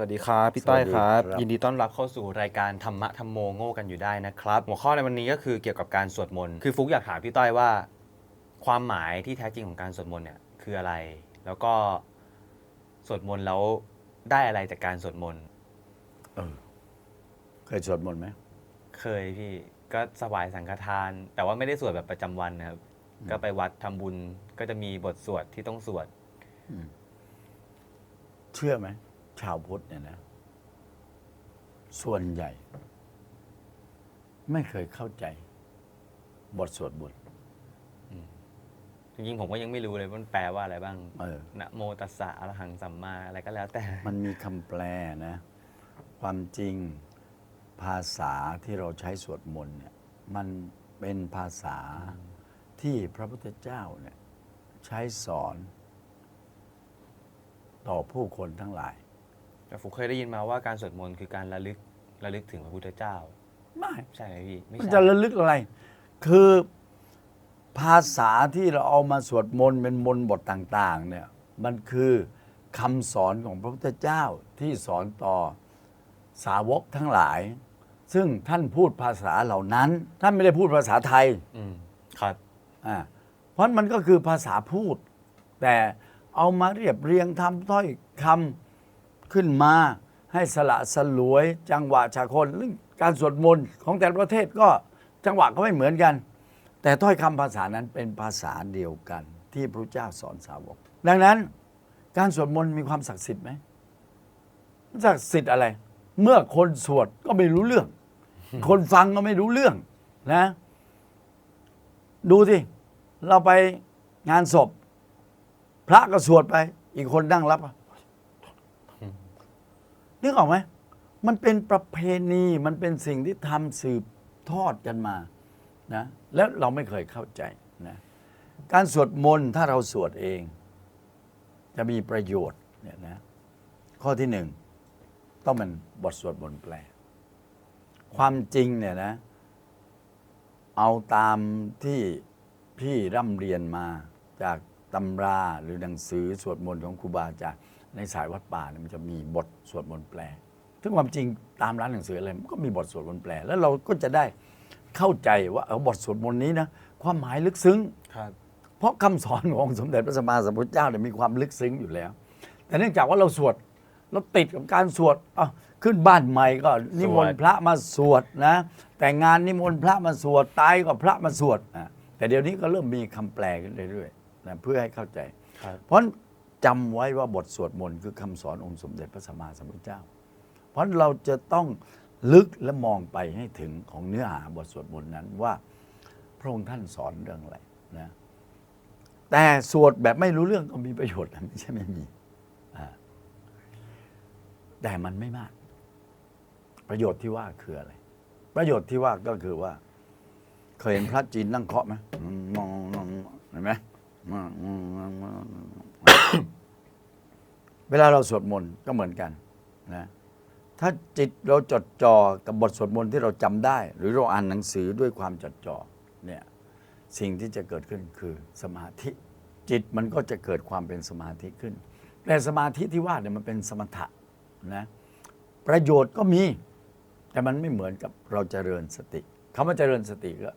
วัสดีครับ พี่ต้อยครับสวัสดีครับ ยินดีต้อนรับเข้าสู่รายการธรรมะธรรมโมโง่กันอยู่ได้นะครับ หัวข้อในวันนี้ก็คือเกี่ยวกับการสวดมนต์คือฟุกอยากถามพี่ต้อยว่า ความหมายที่แท้จริงของการสวดมนต์เนี่ยคืออะไร แล้วก็สวดมนต์แล้วได้อะไรจากการสวดมนต์เออเคยสวดมนต์ไหมเคยพี่ก็สวายสังฆทาน แต่ว่าไม่ได้สวดแบบประจำวันนะครับ ก็ไปวัดทำบุญก็จะมีบทสวดที่ต้องสวดเชื่อไหม ชาวพุทธเนี่ยนะ ส่วนใหญ่ ไม่เคยเข้าใจ บทสวดมนต์จริงๆผมก็ยังไม่รู้เลยว่ามันแปลว่าอะไรบ้างเออ นะโมตัสสะอรหังสัมมาอะไรก็แล้วแต่ มันมีคำแปลนะ ความจริงภาษาที่เราใช้สวดมนต์เนี่ย มันเป็นภาษาที่พระพุทธเจ้าเนี่ย ใช้สอน ต่อผู้คนทั้งหลายแต่ ผมเคยได้ยินมาว่าการสวดมนต์คือการระลึกระลึกถึงพระพุทธเจ้า ไม่ใช่ไหมพี่ไม่มันใช่จะระลึกอะไร คือภาษาที่เราเอามาสวดมนต์เป็นมนต์บทต่าง ๆ เนี่ย มันคือคำสอนของพระพุทธเจ้าที่สอนต่อสาวกทั้งหลาย ซึ่งท่านพูดภาษาเหล่านั้น ท่านไม่ได้พูดภาษาไทย อืมครับ อ่าเพราะมันก็คือภาษาพูด แต่เอามาเรียบเรียงทำถ้อยคำ ขึ้นมาให้สละสลวย จังหวะฉากคนเรื่องการสวดมนต์ของแต่ละประเทศก็จังหวะก็ไม่เหมือนกัน แต่ถ้อยคำภาษานั้นเป็นภาษาเดียวกัน ที่พระเจ้าสอนสาวก ดังนั้นการสวดมนต์มีความศักดิ์สิทธิ์ไหมศักดิ์สิทธิ์อะไร เมื่อคนสวดก็ไม่รู้เรื่อง คนฟังก็ไม่รู้เรื่องนะ ดูสิเราไปงานศพ พระก็สวดไป อีกคนนั่งรับ นึกออกไหมมันเป็นประเพณีมันเป็นสิ่งที่ทำสืบทอดกันมานะแล้วเราไม่เคยเข้าใจนะการสวดมนต์ถ้าเราสวดเอง จะมีประโยชน์เนี่ยนะข้อที่หนึ่งต้องเป็นบทสวดมนต์แปล ความจริงเนี่ยนะ เอาตามที่พี่ร่ำเรียนมาจากตำราหรือหนังสือสวดมนต์ของครูบาอาจารย์ ในสายวัดป่าเนี่ยมันจะมีบทสวดมนต์แปล ซึ่งความจริงตามร้านหนังสืออะไรมันก็มีบทสวดมนต์แปล แล้วเราก็จะได้เข้าใจว่าเออบทสวดมนต์นี้นะความหมายลึกซึ้ง ครับเพราะคำสอนขององค์สมเด็จพระสัมมาสัมพุทธเจ้าเนี่ยมีความลึกซึ้งอยู่แล้ว แต่เนื่องจากว่าเราสวดเราติดกับการสวดอะขึ้นบ้านใหม่ก็นิมนต์พระมาสวดนะ แต่งงานนิมนต์พระมาสวดตายก็พระมาสวดอะแต่เดี๋ยวนี้ก็เริ่มมีคำแปลขึ้นเรื่อยๆนะเพื่อให้เข้าใจ ครับ เพราะ จำไว้ว่าบทสวดมนต์คือคำสอนองค์สมเด็จพระสัมมาสัมพุทธเจ้า เพราะเราจะต้องลึกและมองไปให้ถึงของเนื้อหาบทสวดมนต์นั้นว่า พระองค์ท่านสอนเรื่องอะไรนะแต่สวดแบบไม่รู้เรื่องก็มีประโยชน์นะไม่ใช่ไม่มีแต่มันไม่มาก ประโยชน์ที่ว่าคืออะไร ประโยชน์ที่ว่าก็คือว่า เคยเห็นพระจีนนั่งเคาะไหมมองเห็นไหม เวลาเราสวดมนต์ก็เหมือนกันนะถ้าจิตเราจดจ่อกับบทสวดมนต์ที่เราจำได้ หรือเราอ่านหนังสือด้วยความจดจ่อเนี่ยสิ่งที่จะเกิดขึ้นคือสมาธิ จิตมันก็จะเกิดความเป็นสมาธิขึ้น แต่สมาธิที่ว่าเนี่ยมันเป็นสมถะนะประโยชน์ก็มี แต่มันไม่เหมือนกับเราเจริญสติคำว่าเจริญสติก็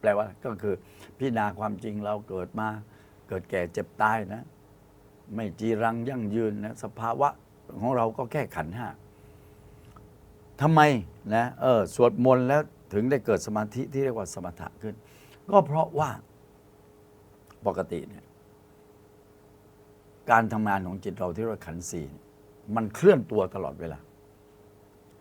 แปลว่าก็คือพิจารณาความจริงเราเกิดมาเกิดแก่เจ็บตายนะ ไม่จีรังยั่งยืนนะสภาวะของเราก็แค่ขันห้าทำไมนะเออสวดมนต์แล้วถึงได้เกิดสมาธิที่เรียกว่าสมถะขึ้น ก็เพราะว่าปกติเนี่ยการทำงานของจิตเราที่เรียกว่าขันธ์สี่เนี่ยมันเคลื่อนตัวตลอดเวลา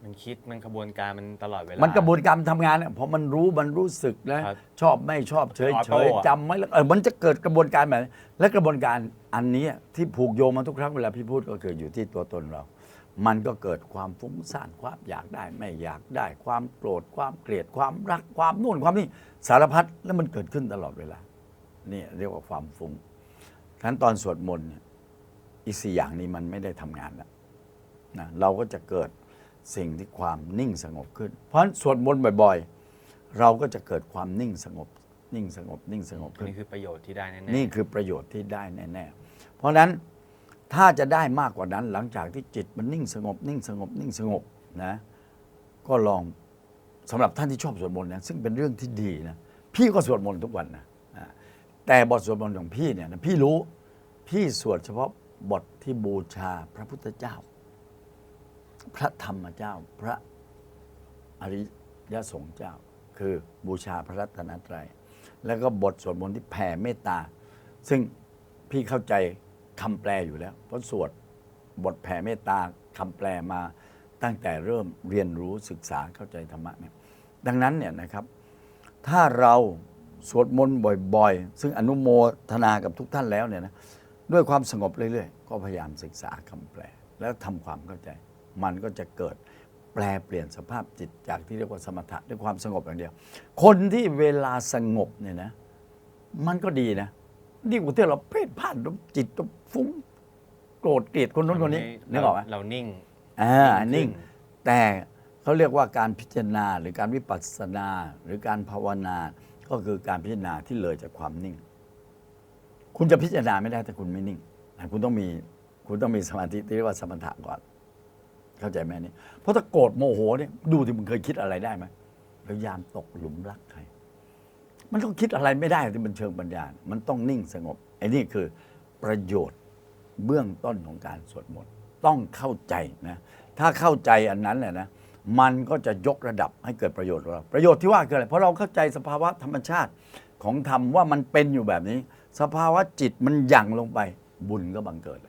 มันคิดมันขบวนการมันตลอดเวลามันกระบวนการทำงานเนี่ยพอมันรู้มันรู้สึกนะครับชอบไม่ชอบเฉยออเฉโต้ยอะ จำไม่แล้วเออมันจะเกิดกระบวนการแบบนี้และกระบวนการอันนี้ที่ผูกโยงมาทุกครั้งเวลาพี่พูดก็คืออยู่ที่ตัวตนเรา มันก็เกิดความฟุ้งซ่านความอยากได้ ไม่อยากได้ความโกรธความเกลียดความรักความนู่นความนี่สารพัดแล้วมันเกิดขึ้นตลอดเวลานี่เรียกว่าความฟุ้งขั้นตอนสวดมนต์เนี่ยอีกสี่อย่างนี้มันไม่ได้ทำงานแล้ว นะเราก็จะเกิด สิ่งที่ความนิ่งสงบขึ้น เพราะฉะนั้นสวดมนต์บ่อยๆ เราก็จะเกิดความนิ่งสงบ นิ่งสงบ นิ่งสงบขึ้น นี่คือประโยชน์ที่ได้แน่ๆนี่คือประโยชน์ที่ได้แน่ๆ เพราะฉะนั้นถ้าจะได้มากกว่านั้นหลังจากที่จิตมันนิ่งสงบ นิ่งสงบ นิ่งสงบนะก็ลองสำหรับท่านที่ชอบสวดมนต์นะซึ่งเป็นเรื่องที่ดีนะพี่ก็สวดมนต์ทุกวันนะอ่าแต่บทสวดมนต์ของพี่เนี่ยนะพี่รู้พี่สวดเฉพาะบทที่บูชาพระพุทธเจ้า พระธรรมเจ้า พระอริยสงฆ์เจ้า คือบูชาพระรัตนตรัย แล้วก็บทสวดมนต์ที่แผ่เมตตา ซึ่งพี่เข้าใจคำแปลอยู่แล้ว เพราะสวดบทแผ่เมตตาคำแปลมาตั้งแต่เริ่มเรียนรู้ศึกษาเข้าใจธรรมะเนี่ยดังนั้นเนี่ยนะครับ ถ้าเราสวดมนต์บ่อยๆ ซึ่งอนุโมทนากับทุกท่านแล้วเนี่ยนะด้วยความสงบเรื่อยๆ ก็พยายามศึกษาคำแปล แล้วทำความเข้าใจ มันก็จะเกิดแปลเปลี่ยนสภาพจิตจากที่เรียกว่าสมถะด้วยความสงบอย่างเดียว คนที่เวลาสงบเนี่ยนะ มันก็ดีนะดีกว่าที่เราเพลิดเพลินจิตเราฟุ้งโกรธเกลียดคนนู้นคนนี้นึกออกไหมเรานิ่งอ่านิ่งขึ้นนิ่ง แต่เขาเรียกว่าการพิจารณาหรือการวิปัสสนาหรือการภาวนา ก็คือการพิจารณาที่เลยจากความนิ่ง คุณจะพิจารณาไม่ได้ถ้าคุณไม่นิ่งนะคุณต้องมีคุณต้องมีสมาธิที่เรียกว่าสมถะก่อน เข้าใจไหมนี่เพราะถ้าโกรธโมโหเนี่ยดูที่มึงเคยคิดอะไรได้ไหมพยายามตกหลุมรักใคร มันต้องคิดอะไรไม่ได้ที่มันเชิงปัญญา มันต้องนิ่งสงบไอ้นี่คือประโยชน์เบื้องต้นของการสวดมนต์ต้องเข้าใจนะถ้าเข้าใจอันนั้นแหละนะมันก็จะยกระดับให้เกิดประโยชน์เราประโยชน์ที่ว่าคืออะไรเพราะเราเข้าใจสภาวะธรรมชาติของธรรมว่ามันเป็นอยู่แบบนี้ สภาวะจิตมันหยั่งลงไปบุญก็บังเกิด